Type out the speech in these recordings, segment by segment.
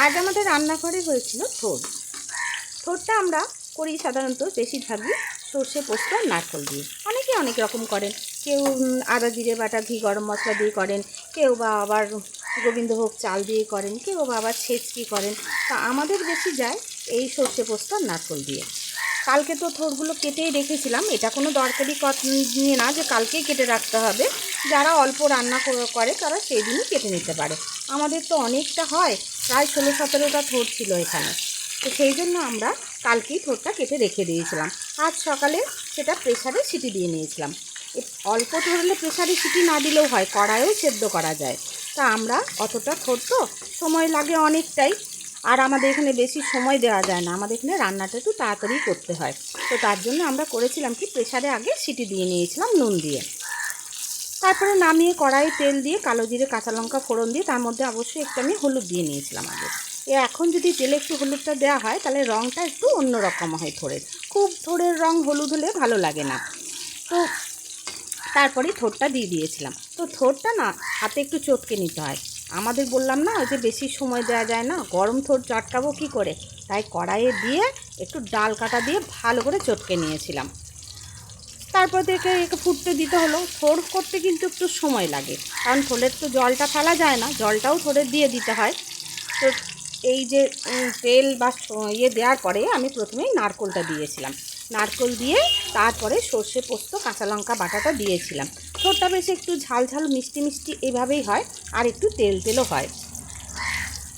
আজ আমাদের রান্নাঘরে হয়েছিল থোড়। থোড়টা আমরা করি সাধারণত বেশিরভাগই সর্ষে পোস্ত আর নারকল দিয়ে। অনেকে অনেক রকম করেন। কেউ আদা, জিরে বাটা, ঘি, গরম মশলা দিয়ে করেন। কেউ বা আবার গোবিন্দভোগ চাল দিয়ে করেন। কেউ বা আবার ছেচকি করেন। তা আমাদের বেশি যায় এই সর্ষে পোস্ত আর নারকল দিয়ে। কালকে তো থোড়গুলো কেটেই রেখেছিলাম। এটা কোনো দরকারি কত- নিয়ে না যে কালকেই কেটে রাখতে হবে। যারা অল্প রান্না করে তারা সেই দিনই কেটে নিতে পারে। আমাদের তো অনেকটা হয়, প্রায় ষোলো সতেরোটা থোড় ছিল এখানে। তো সেই জন্য আমরা কালকেই থোড়টা কেটে রেখে দিয়েছিলাম। আজ সকালে সেটা প্রেসারে সিটি দিয়ে নিয়েছিলাম। অল্প ধরলে প্রেসারে সিটি না দিলেও হয় কড়াইও সেদ্ধ করা যায়। তা আমরা অতটা থোড় তো সময় লাগে অনেকটাই, আর আমাদের এখানে বেশি সময় দেওয়া যায় না। আমাদের এখানে রান্নাটা একটু তাড়াতাড়ি করতে হয়। তো তার জন্য আমরা করেছিলাম কি প্রেশারে আগে সিটি দিয়ে নিয়েছিলাম নুন দিয়ে। তারপরে নামিয়ে কড়াই তেল দিয়ে কালো জিরে, কাঁচা লঙ্কা ফোড়ন দিয়ে তার মধ্যে অবশ্যই একটু আমি হলুদ দিয়ে নিয়েছিলাম আগে। এ এখন যদি তেলে একটু হলুদটা দেওয়া হয়, তাহলে রঙটা একটু অন্যরকম হয় থোড়ের খুব থোড়ের রং হলুদ হলে ভালো লাগে না। তো তারপরে থোড়টা দিয়ে দিয়েছিলাম। তো থোড়টা না, হাতে একটু চটকে নিতে হয়। আমাদের বললাম না, ওই যে বেশি সময় দেওয়া যায় না, গরম থোড় চটকাবো কী করে? তাই কড়াইয়ে দিয়ে একটু ডাল কাটা দিয়ে ভালো করে চটকে নিয়েছিলাম। তারপর থেকে একে ফুটতে দিতে হলো। থোড় করতে কিন্তু একটু সময় লাগে। কারণ থোড়ের তো জলটা ফেলা যায় না, জলটাও থোড়ে দিয়ে দিতে হয়। তো এই যে তেল বা ইয়ে দেওয়ার পরে আমি প্রথমেই নারকোলটা দিয়েছিলাম। নারকোল দিয়ে তারপরে সর্ষে পোস্ত, কাঁচা লঙ্কা বাটাটা দিয়েছিলাম। থোড়টা বেশ একটু ঝাল ঝাল মিষ্টি মিষ্টি এভাবেই হয়, আর একটু তেল তেলও হয়।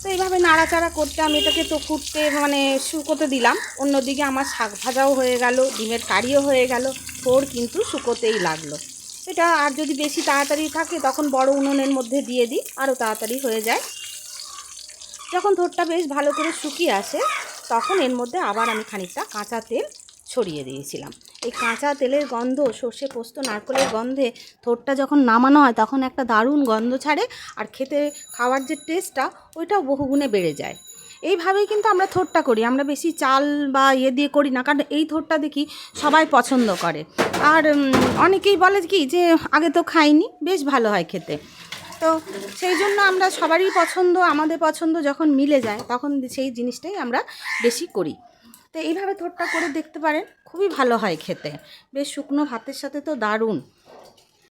তো এইভাবে নাড়াচাড়া করতে আমি এটাকে তো ফুটতে মানে শুকোতে দিলাম। অন্যদিকে আমার শাক ভাজাও হয়ে গেল, ডিমের কারিও হয়ে গেল থোড় কিন্তু শুকোতেই লাগল। এটা আর যদি বেশি তাড়াতাড়ি থাকে, তখন বড় উনুনের মধ্যে দিয়ে দিই, আরও তাড়াতাড়ি হয়ে যায়। যখন থোড়টা বেশ ভালো করে শুকিয়ে আসে, তখন এর মধ্যে আবার আমি খানিকটা কাঁচা তেল ছড়িয়ে দিয়েছিলাম। এই কাঁচা তেলের গন্ধ, সর্ষে পোস্ত, নারকলের গন্ধে থোড়টা যখন নামানো হয়, তখন একটা দারুণ গন্ধ ছাড়ে আর খেতে খাওয়ার যে টেস্টটা ওইটাও বহুগুণে বেড়ে যায়। এইভাবেই কিন্তু আমরা থোড়টা করি। আমরা বেশি চাল বা ইয়ে দিয়ে করি না, কারণ এই থোড়টা দেখি সবাই পছন্দ করে। আর অনেকেই বলে কি যে, আগে তো খাইনি, বেশ ভালো হয় খেতে। তো সেই জন্য আমরা সবারই পছন্দ, আমাদের পছন্দ যখন মিলে যায়, তখন সেই জিনিসটাই আমরা বেশি করি। তো এইভাবে থোটটা করে দেখতে পারেন। খুবই ভালো হয় খেতে। বেশ শুকনো ভাতের সাথে তো দারুণ।